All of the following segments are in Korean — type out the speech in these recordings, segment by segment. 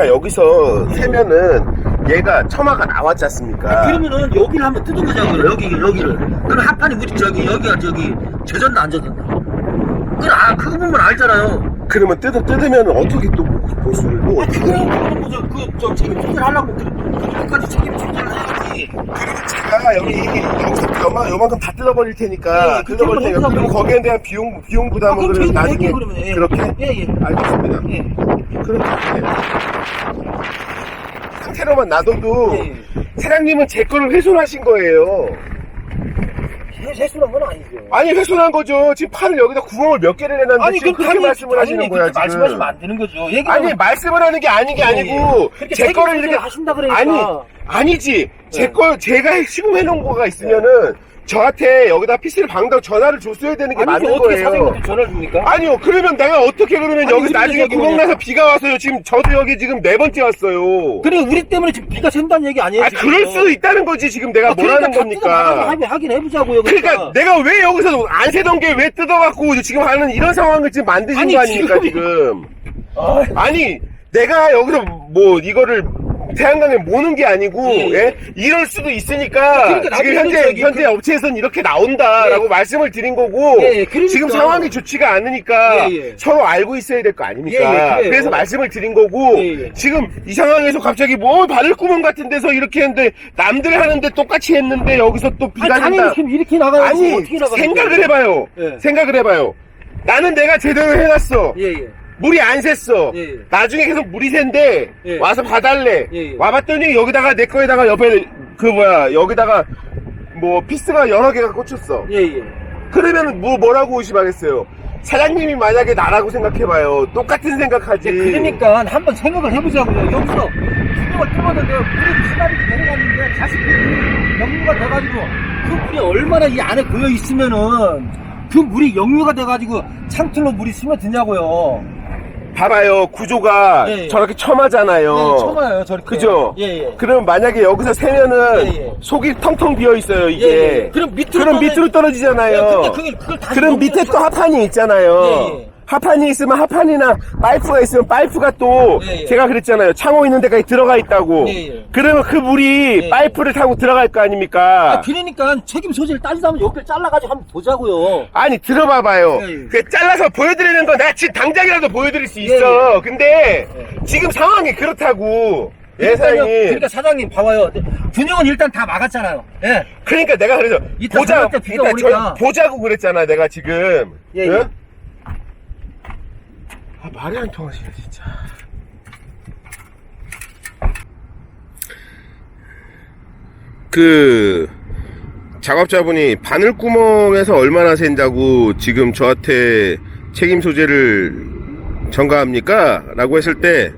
내가 여기서 세면은 얘가 처마가 나왔지 않습니까? 그러면은 여기를 한번 뜯어보자고요. 여기 여기를. 그럼 하판이 무지 저기 여기가 저기 젖었나 안 젖었나? 그걸 아 그거 보면 알잖아요. 그러면 뜯어 뜯으면 어떻게 또 보수를 뭐 아, 어떻게? 그거는 그저 그저 책임 소재를 하려고 그 그까지 책임 소재를 해야지. 그리고 제가 여기 여기서 요만 요만큼 다 뜯어버릴 테니까 예, 그 뜯어버릴 테니까 그럼 거기에 대한 비용 비용 아, 부담은 그럼 그럼 나중에 그러면. 예. 그렇게 예, 예. 알겠습니다. 예. 그렇게. 상태로만 놔둬도 예. 사장님은 제 거를 훼손하신 거예요. 해- 해수란 건 아니죠. 아니 훼손한 거죠. 지금 팔을 여기다 구멍을 몇 개를 내놨는데 지금 그렇게 당연히- 말씀을 하시는 거야 그렇게 지금. 말씀하시면 안 되는 거죠. 얘기가 아니 말씀을 하는 게 아닌 게 예, 아니고 예. 그렇게 제 거를 이렇게 하신다 그러니까. 아니 아니지 제 예. 거 제가 시공해 놓은 거가 있으면은 저한테 여기다 PC를 방다고 전화를 줬어야 되는 게 아니 맞는 어떻게 거예요. 사장님한테 전화를 줍니까? 아니요 그러면 내가 어떻게 그러면 아니, 여기 나중에 구멍. 나서 비가 와서요 지금 저도 여기 지금 네 번째 왔어요. 그래 우리 때문에 지금 비가 샌다는 얘기 아니에요? 아 지금? 그럴 수 있다는 거지 지금 내가 아, 뭐라는 그러니까 다 뜯어봐서 겁니까? 합의- 확인 해보자고요. 그러니까 내가 왜 여기서 안 세던 게 왜 뜯어갖고 지금 하는 이런 상황을 지금 만드신 아니, 거 아닙니까 지금- 지금? 아, 아니 내가 여기서 뭐 이거를 태양광에 모는 게 아니고 예, 예. 예? 이럴 수도 있으니까 그러니까 지금 현재 저기 현재 업체에서는 이렇게 나온다라고 예. 말씀을 드린 거고 예, 예. 그러니까. 지금 상황이 좋지가 않으니까 예, 예. 서로 알고 있어야 될 거 아닙니까? 예, 예. 그래서 말씀을 드린 거고 예, 예. 지금 이 상황에서 갑자기 뭐 바늘 구멍 같은 데서 이렇게 했는데 남들 하는데 똑같이 했는데 여기서 또 아니. 당연히 지금 이렇게 나가야지 아니 어떻게 나가? 생각을 해봐요. 예. 생각을 해봐요. 나는 내가 제대로 해놨어. 예, 예. 물이 안 샜어. 예, 예. 나중에 계속 물이 샌데 예. 와서 봐달래. 예, 예. 와봤더니 여기다가 내 거에다가 옆에 그 뭐야 여기다가 뭐 피스가 여러 개가 꽂혔어. 예, 예. 그러면 뭐 뭐라고 의심하겠어요? 사장님이 만약에 나라고 생각해봐요. 똑같은 생각하지. 그러니까 한번 생각을 해보자고요. 여기서 구멍을 뚫었는데 물이 피나리 내려갔는데 다시 그 역류가 돼가지고 그 물이 얼마나 이 안에 고여 있으면은 그 물이 역류가 돼가지고 창틀로 물이 스며드냐고요. 봐봐요. 구조가 예, 예. 저렇게 첨하잖아요. 예, 처음 와요, 저렇게. 그죠? 예, 예. 그럼 만약에 여기서 세면은 예, 예. 속이 텅텅 비어 있어요 이게. 예, 예. 그럼 밑으로 그럼 떨어져- 밑으로 떨어지잖아요. 예, 근데 그걸 그럼 밑에 또 참- 하판이 있잖아요. 예, 예. 하판이 있으면 하판이나 파이프가 있으면 파이프가 또 예, 예. 제가 그랬잖아요. 창호 있는 데까지 들어가 있다고. 예, 예. 그러면 그 물이 예, 파이프를 타고 들어갈 거 아닙니까? 아, 그러니까 책임 소재를 따지자면 여기를 잘라가지고 한번 보자고요. 아니 들어봐봐요. 예, 예. 그 잘라서 보여드리는 거 내가 지금 당장이라도 보여드릴 수 있어. 근데 지금 상황이 그렇다고. 예, 그러니까요. 사장님. 그러니까 사장님 봐봐요. 균형은 일단 다 막았잖아요. 예. 그러니까 내가 그래서 이따 보자 저녁 때 비가 이따 오니까. 저- 보자고 그랬잖아 내가 지금 예, 응? 예. 아 말이 안 통하시네 진짜 그 작업자분이 바늘구멍에서 얼마나 샌다고 지금 저한테 책임 소재를 전가합니까? 라고 했을 때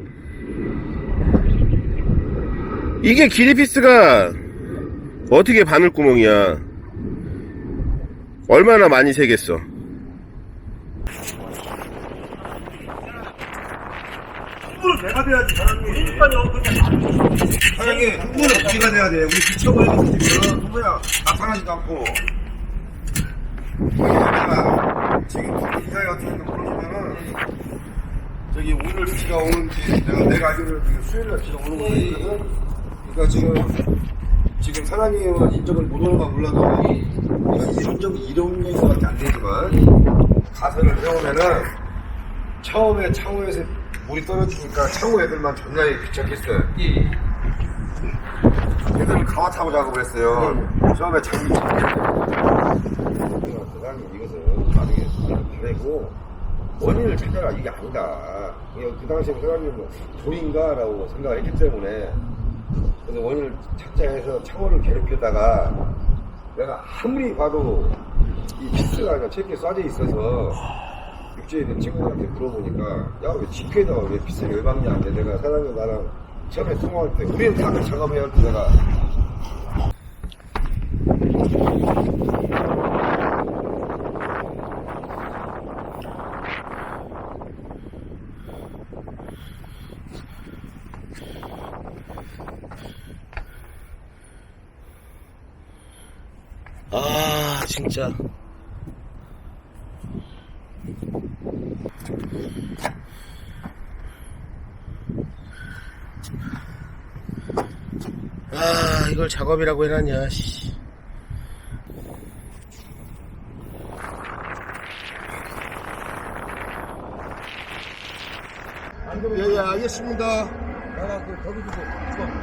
이게 기리피스가 어떻게 바늘구멍이야 얼마나 많이 새겠어 홍보를 내가 돼야지 사장님. 그러니까요. 사장님 홍보는 우리가 돼야 돼? 우리 미쳐버리는 집은 홍보야. 나타나지도 않고. 내가 지금 기사회 같은 거 풀어주면은 저기 오늘 비가 오는지 내가 내가 알기로는 지금 수요일날 비가 오는 거 같거든 그러니까 지금 지금 사장님은 인정을 못 오는 건 몰라도 이건 인정 이론에서밖에 안 되지만 가설을 세우면은 처음에 창호에서 물이 떨어지니까 창호 애들만 존나 귀찮겠어요. 애들은 가와 타고 작업을 했어요. 처음에 장비 대단히 이것은 나중에 보내고 원인을 찾아라 이게 아니다. 그 당시에 사장님은 뭐 불인가라고 생각을 했기 때문에 그래서 원인을 찾자 해서 창호를 괴롭히다가 내가 아무리 봐도 이 피스가 그냥 체크에 쏴져 있어서 육지에 있는 친구한테 물어보니까 야왜 집회에다가 왜 피스를 왜 박냐 근데 내가 사장님 나랑 처음에 통화할 때 우리는 다 같이 작업해야 할때 내가 아, 진짜. 아 이걸 작업이라고 해놨냐 씨. 예예 알겠습니다 내가 그 거기 두고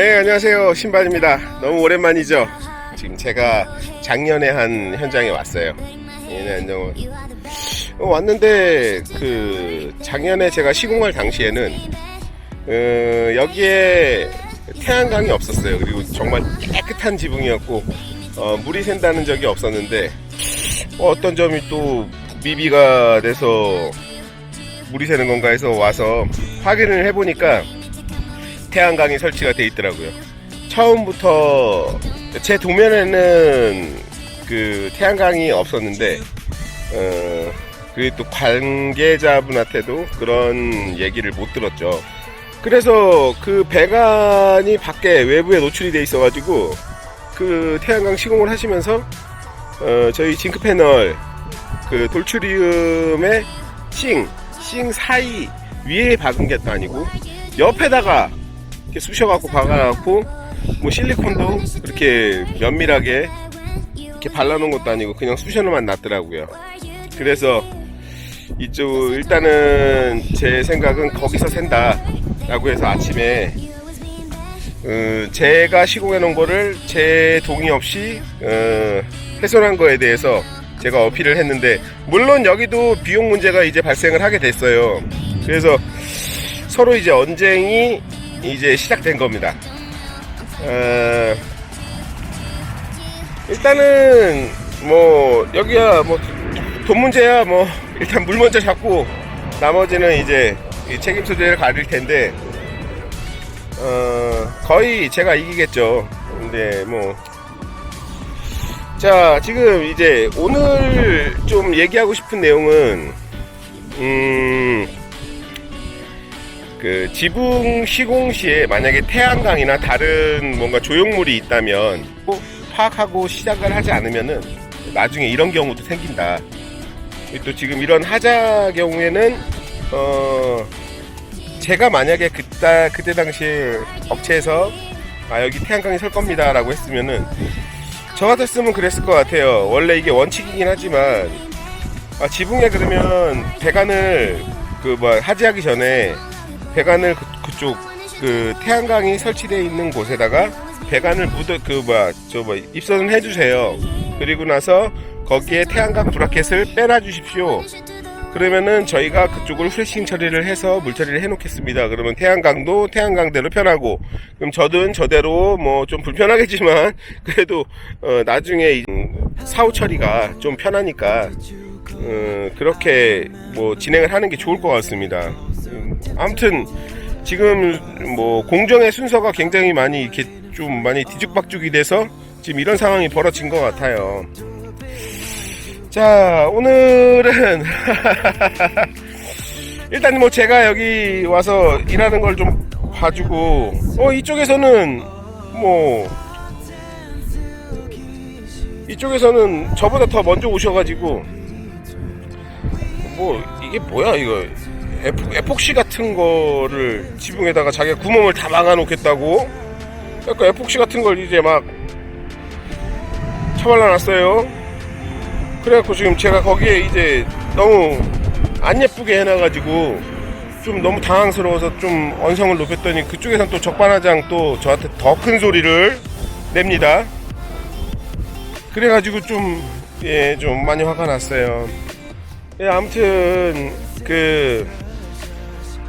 네 안녕하세요. 신반입니다. 너무 오랜만이죠? 지금 제가 작년에 한 현장에 왔어요. 예, 안녕 어, 왔는데 그 작년에 제가 시공할 당시에는 어, 여기에 태양광이 없었어요. 그리고 정말 깨끗한 지붕이었고 어, 물이 샌다는 적이 없었는데 어, 어떤 점이 또 미비가 돼서 물이 새는 건가 해서 와서 확인을 해보니까 태양광이 설치가 돼 있더라고요. 처음부터 제 도면에는 그 태양광이 없었는데 어, 그게 또 관계자분한테도 그런 얘기를 못 들었죠. 그래서 그 배관이 밖에 외부에 노출이 돼 있어가지고 그 태양광 시공을 하시면서 어, 저희 징크 패널 그 돌출이음의 싱, 싱 사이 위에 박은 게 아니고 옆에다가 이렇게 쑤셔갖고 박아갖고 뭐 실리콘도 이렇게 면밀하게 이렇게 발라놓은 것도 아니고 그냥 쑤셔놓만 놨더라고요. 그래서 이쪽 일단은 제 생각은 거기서 샌다라고 해서 아침에 어, 제가 시공해 놓은 거를 제 동의 없이 어, 훼손한 거에 대해서 제가 어필을 했는데 물론 여기도 비용 문제가 이제 발생을 하게 됐어요. 그래서 서로 이제 언쟁이 이제 시작된 겁니다. 어, 일단은 뭐 여기야 뭐 돈 문제야 뭐 일단 물 먼저 잡고 나머지는 이제 이 책임 소재를 가릴 텐데 어, 거의 제가 이기겠죠. 근데 뭐 자, 지금 이제 오늘 좀 얘기하고 싶은 내용은, 음, 그 지붕 시공 시에 만약에 태양광이나 다른 뭔가 조형물이 있다면 꼭 파악하고 시작을 하지 않으면은 나중에 이런 경우도 생긴다. 또 지금 이런 하자 경우에는, 어, 제가 만약에 그때, 그때 당시에 업체에서 아, 여기 태양광이 설 겁니다. 라고 했으면은 저 같았으면 그랬을 것 같아요. 원래 이게 원칙이긴 하지만 아, 지붕에 그러면 배관을 그 뭐 하지하기 전에 배관을 그, 그쪽 그 태양광이 설치되어 있는 곳에다가 배관을 묻어 그 뭐야 저 뭐 입선을 해주세요. 그리고 나서 거기에 태양광 브라켓을 빼놔 주십시오. 그러면은 저희가 그쪽을 프레싱 처리를 해서 물 처리를 해놓겠습니다. 그러면 태양광도 태양광대로 편하고, 그럼 저든 저대로 뭐 좀 불편하겠지만, 그래도, 어, 나중에 이 사후 처리가 좀 편하니까, 어, 그렇게 뭐 진행을 하는 게 좋을 것 같습니다. 음, 아무튼, 지금 뭐 공정의 순서가 굉장히 많이 이렇게 좀 많이 뒤죽박죽이 돼서 지금 이런 상황이 벌어진 것 같아요. 자, 오늘은 일단 뭐 제가 여기 와서 일하는 걸 좀 봐주고 어 이쪽에서는 뭐 이쪽에서는 저보다 더 먼저 오셔가지고 뭐 이게 뭐야 이거 에폭시 같은 거를 지붕에다가 자기가 구멍을 다 막아놓겠다고 그러니까 에폭시 같은 걸 이제 막 처발라놨어요 그래갖고 지금 제가 거기에 이제 너무 안 예쁘게 해놔가지고 좀 너무 당황스러워서 좀 언성을 높였더니 그쪽에선 또 적반하장 또 저한테 더 큰 소리를 냅니다. 그래가지고 좀, 예, 좀 많이 화가 났어요. 예, 아무튼, 그,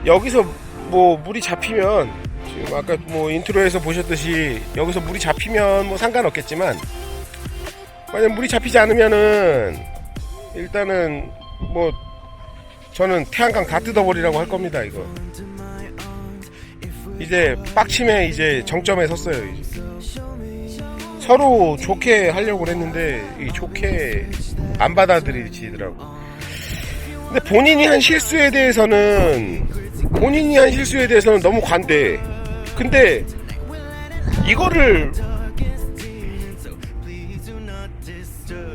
여기서 뭐 물이 잡히면, 지금 아까 뭐 인트로에서 보셨듯이 여기서 물이 잡히면 뭐 상관없겠지만, 만약 물이 잡히지 않으면은 일단은 뭐 저는 태양광 다 뜯어버리라고 할 겁니다 이거 이제 빡침에 이제 정점에 섰어요 이제. 서로 좋게 하려고 했는데 이 좋게 안 받아들이시더라고. 근데 본인이 한 실수에 대해서는 본인이 한 실수에 대해서는 너무 관대해. 근데 이거를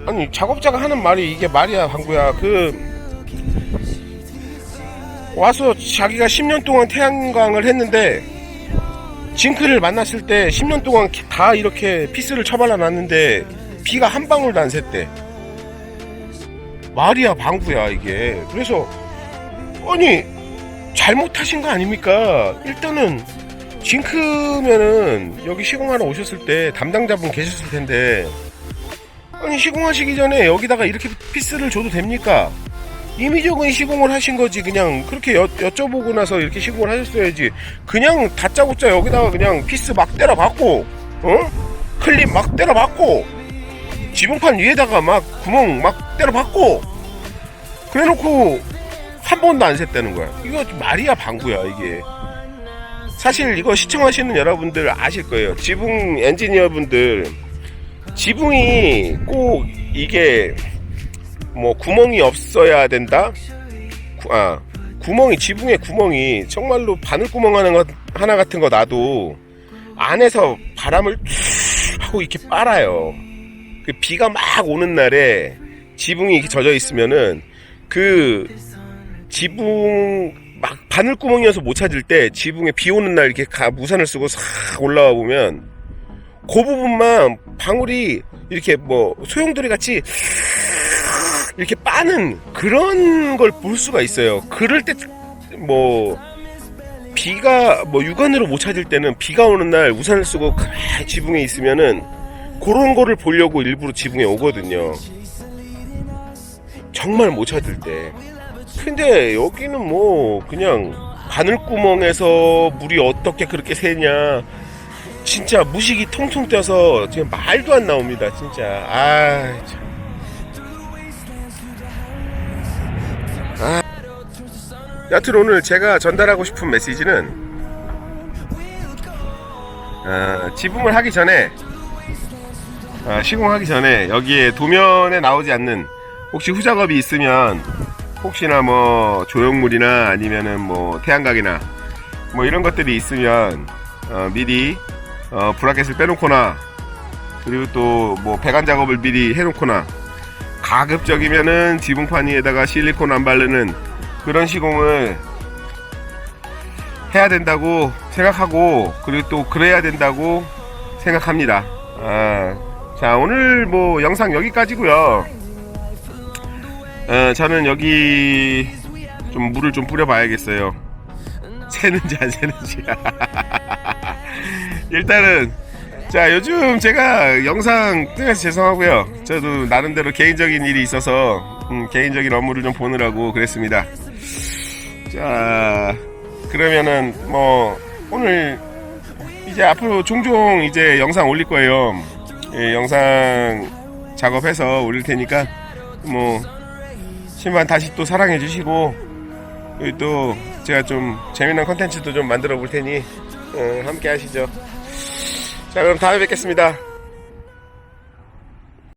아니 작업자가 하는 말이 이게 말이야 방구야. 그 와서 자기가 10년 동안 태양광을 했는데 징크를 만났을 때 10년 동안 다 이렇게 피스를 처발라 놨는데 비가 한 방울도 안 샜대. 말이야 방구야 이게. 그래서 아니 잘못하신 거 아닙니까 일단은 징크면은 여기 시공하러 오셨을 때 담당자분 계셨을 텐데 아니 시공하시기 전에 여기다가 이렇게 피스를 줘도 됩니까? 임의적인 시공을 하신 거지 그냥 그렇게 여, 여쭤보고 나서 이렇게 시공을 하셨어야지 그냥 다짜고짜 여기다가 그냥 피스 막 때려 박고 어? 클립 막 때려 박고 지붕판 위에다가 막 구멍 막 때려 박고 그래놓고 한 번도 안 샜다는 거야 이거 말이야 방구야 이게 사실 이거 시청하시는 여러분들 아실 거예요 지붕 엔지니어분들 지붕이 꼭 이게 뭐 구멍이 없어야 된다. 구- 아 구멍이 지붕에 구멍이 정말로 바늘 구멍 하나, 것- 하나 같은 거 놔도 안에서 바람을 툭 하고 이렇게 빨아요. 그 비가 막 오는 날에 지붕이 이렇게 젖어 있으면은 그 지붕 막 바늘 구멍이어서 못 찾을 때 지붕에 비 오는 날 이렇게 가, 우산을 쓰고 싹 올라와 보면 그 부분만 방울이 이렇게 뭐 소용돌이 같이 이렇게 빠는 그런 걸 볼 수가 있어요. 그럴 때 뭐 비가 뭐 육안으로 못 찾을 때는 비가 오는 날 우산을 쓰고 가만히 지붕에 있으면은 그런 거를 보려고 일부러 지붕에 오거든요. 정말 못 찾을 때. 근데 여기는 뭐 그냥 바늘구멍에서 물이 어떻게 그렇게 새냐 진짜 무식이 통통 떠서 지금 말도 안 나옵니다 진짜 아 참. 아. 여튼 오늘 제가 전달하고 싶은 메시지는 아, 지붕을 하기 전에 아, 시공하기 전에 여기에 도면에 나오지 않는 혹시 후작업이 있으면 혹시나 뭐 조형물이나 아니면은 뭐 태양각이나 뭐 이런 것들이 있으면 어, 미리 어, 브라켓을 빼놓거나 그리고 또 뭐 배관 작업을 미리 해놓거나 가급적이면은 지붕판 위에다가 실리콘 안 바르는 그런 시공을 해야 된다고 생각하고 그리고 또 그래야 된다고 생각합니다. 아, 자 오늘 뭐 영상 여기까지고요. 어, 저는 여기 좀 물을 좀 뿌려봐야겠어요. 새는지 안 새는지. 일단은 자 요즘 제가 영상 뜨면서 죄송하고요. 저도 나름대로 개인적인 일이 있어서 음, 개인적인 업무를 좀 보느라고 그랬습니다. 자 그러면은 뭐 오늘 이제 앞으로 종종 이제 영상 올릴 거예요. 예, 영상 작업해서 올릴 테니까 뭐 신만 다시 또 사랑해 주시고 그리고 또 제가 좀 재미난 컨텐츠도 좀 만들어 볼 테니 어, 함께 하시죠. 자 그럼 다음에 뵙겠습니다.